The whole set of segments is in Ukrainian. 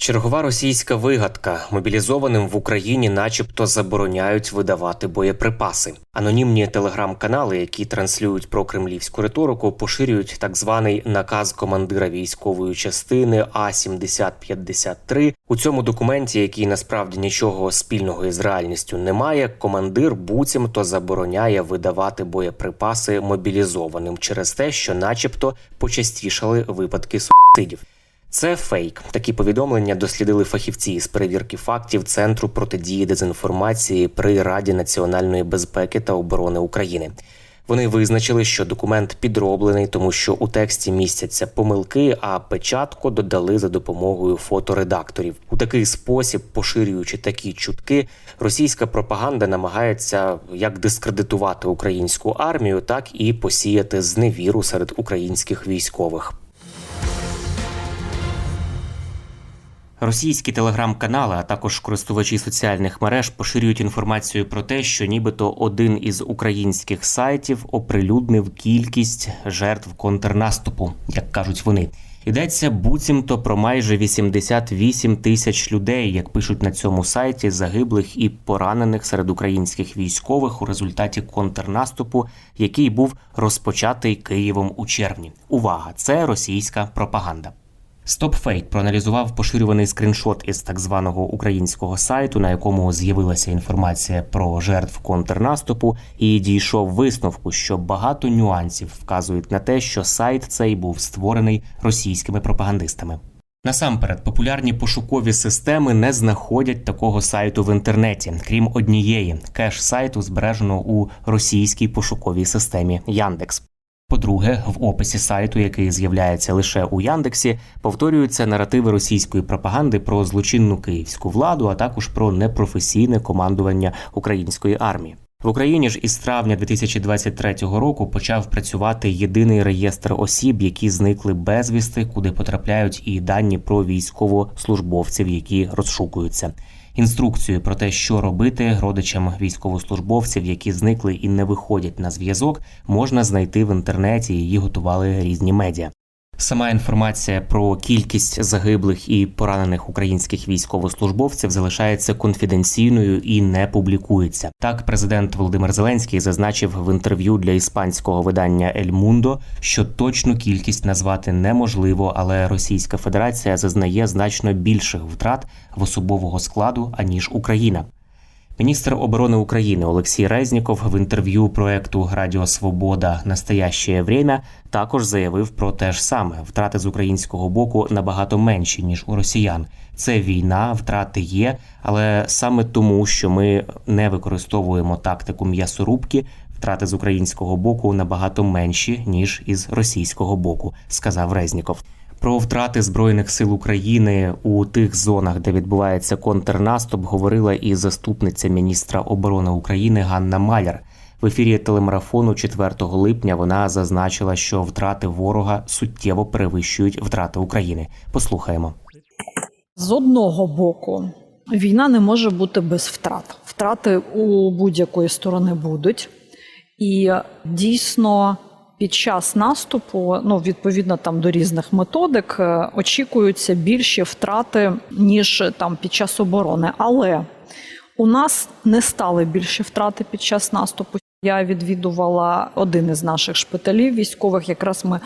Чергова російська вигадка мобілізованим в Україні, начебто, забороняють видавати боєприпаси. Анонімні телеграм-канали, які транслюють про кремлівську риторику, поширюють так званий наказ командира військової частини А 7053 У цьому документі, який насправді нічого спільного із реальністю не має, командир буцімто забороняє видавати боєприпаси мобілізованим через те, що, начебто, почастішали випадки суїцидів. Це фейк. Такі повідомлення дослідили фахівці з перевірки фактів Центру протидії дезінформації при Раді національної безпеки та оборони України. Вони визначили, що документ підроблений, тому що у тексті містяться помилки, а печатку додали за допомогою фоторедакторів. У такий спосіб, поширюючи такі чутки, російська пропаганда намагається як дискредитувати українську армію, так і посіяти зневіру серед українських військових. Російські телеграм-канали, а також користувачі соціальних мереж поширюють інформацію про те, що нібито один із українських сайтів оприлюднив кількість жертв контрнаступу, як кажуть вони. Йдеться буцімто про майже 88 тисяч людей, як пишуть на цьому сайті, загиблих і поранених серед українських військових у результаті контрнаступу, який був розпочатий Києвом у червні. Увага! Це російська пропаганда. StopFake проаналізував поширюваний скріншот із так званого українського сайту, на якому з'явилася інформація про жертв контрнаступу, і дійшов висновку, що багато нюансів вказують на те, що сайт цей був створений російськими пропагандистами. Насамперед, популярні пошукові системи не знаходять такого сайту в інтернеті, крім однієї кеш сайту збережено у російській пошуковій системі Яндекс. По-друге, в описі сайту, який з'являється лише у Яндексі, повторюються наративи російської пропаганди про злочинну київську владу, а також про непрофесійне командування української армії. В Україні ж із травня 2023 року почав працювати єдиний реєстр осіб, які зникли безвісти, куди потрапляють і дані про військовослужбовців, які розшукуються. Інструкцію про те, що робити родичам військовослужбовців, які зникли і не виходять на зв'язок, можна знайти в інтернеті. Її готували різні медіа. Сама інформація про кількість загиблих і поранених українських військовослужбовців залишається конфіденційною і не публікується. Так, президент Володимир Зеленський зазначив в інтерв'ю для іспанського видання Ель Мундо, що точну кількість назвати неможливо, але Російська Федерація зазнає значно більших втрат в особового складу аніж Україна. Міністр оборони України Олексій Резніков в інтерв'ю проекту Радіо Свобода Настояще время також заявив про те ж саме: втрати з українського боку набагато менші ніж у росіян. Це війна, втрати є, але саме тому, що ми не використовуємо тактику м'ясорубки, втрати з українського боку набагато менші ніж із російського боку, сказав Резніков. Про втрати збройних сил України у тих зонах, де відбувається контрнаступ, говорила і заступниця міністра оборони України Ганна Маляр. В ефірі телемарафону 4 липня вона зазначила, що втрати ворога суттєво перевищують втрати України. Послухаємо. З одного боку, війна не може бути без втрат. Втрати у будь-якої сторони будуть. І дійсно під час наступу, ну відповідно там до різних методик, е, очікуються більші втрати ніж там під час оборони. Але У нас не стали більші втрати під час наступу. Я відвідувала один із наших шпиталів військових. Якраз ми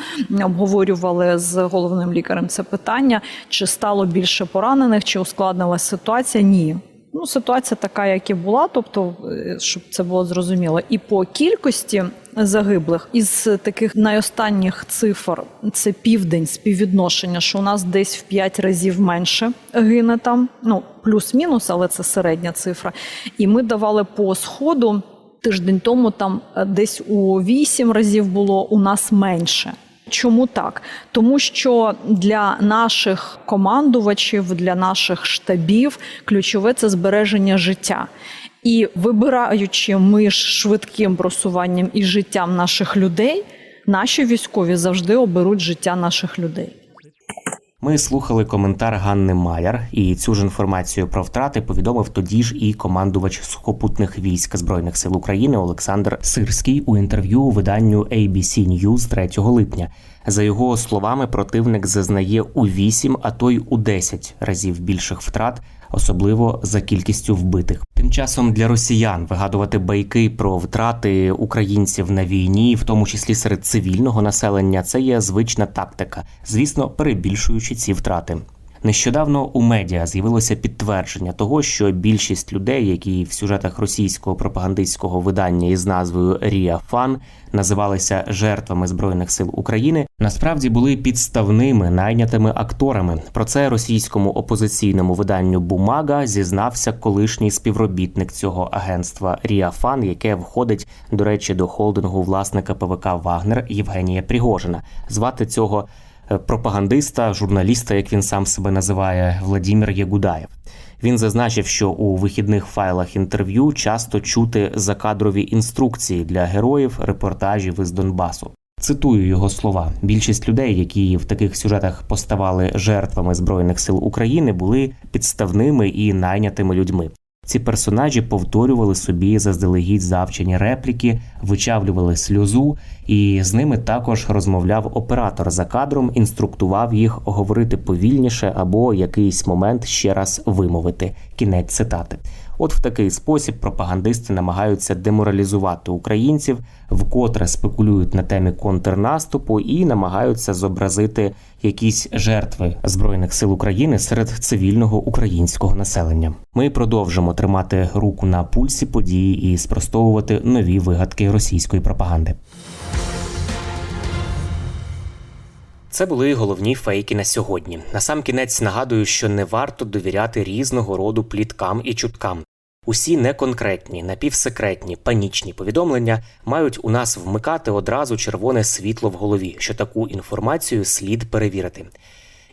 обговорювали з головним лікарем це питання: чи стало більше поранених, чи ускладнилася ситуація? Ні. Ну, ситуація така, як і була, тобто, е, щоб це було зрозуміло. І по кількості загиблих із таких найостанніх цифр це південь співвідношення, що у нас десь в 5 разів менше гине там. Ну плюс-мінус, але це середня цифра. І ми давали по сходу тиждень тому. Там е, десь у 8 разів було у нас менше. Чому так? Тому що для наших командувачів, для наших штабів ключове це збереження життя. І вибираючи між швидким просуванням і життям наших людей, наші військові завжди оберуть життя наших людей. Ми слухали коментар Ганни Маляр, і цю ж інформацію про втрати повідомив тоді ж і командувач сухопутних військ збройних сил України Олександр Сирський у інтерв'ю у виданню ABC News 3 липня. За його словами, противник зазнає у 8, а то й у 10 разів більших втрат, особливо за кількістю вбитих. Тим часом для росіян вигадувати байки про втрати українців на війні, в тому числі серед цивільного населення, це є звична тактика, звісно, перебільшуючи ці втрати. Нещодавно у медіа з'явилося підтвердження того, що більшість людей, які в сюжетах російського пропагандистського видання із назвою Рія Фан називалися жертвами збройних сил України, насправді були підставними найнятими акторами. Про це російському опозиційному виданню Бумага зізнався колишній співробітник цього агентства Рія Фан, яке входить, до речі, до холдингу власника ПВК Вагнер Євгенія Пригожина. Звати цього пропагандиста, журналіста, як він сам себе називає, Владімір Ягудаєв. Він зазначив, що у вихідних файлах інтерв'ю часто чути закадрові інструкції для героїв репортажів із Донбасу. Цитую його слова: більшість людей, які в таких сюжетах поставали жертвами збройних сил України, були підставними і найнятими людьми. Ці персонажі повторювали собі заздалегідь завчені репліки, вичавлювали сльозу, і з ними також розмовляв оператор за кадром, інструктував їх говорити повільніше або якийсь момент ще раз вимовити. Кінець цитати. От в такий спосіб пропагандисти намагаються деморалізувати українців, вкотре спекулюють на темі контрнаступу і намагаються зобразити якісь жертви збройних сил України серед цивільного українського населення. Ми продовжимо тримати руку на пульсі події і спростовувати нові вигадки російської пропаганди. Це були головні фейки на сьогодні. Насамкінець нагадую, що не варто довіряти різного роду пліткам і чуткам. Усі неконкретні, напівсекретні, панічні повідомлення мають у нас вмикати одразу червоне світло в голові, що таку інформацію слід перевірити.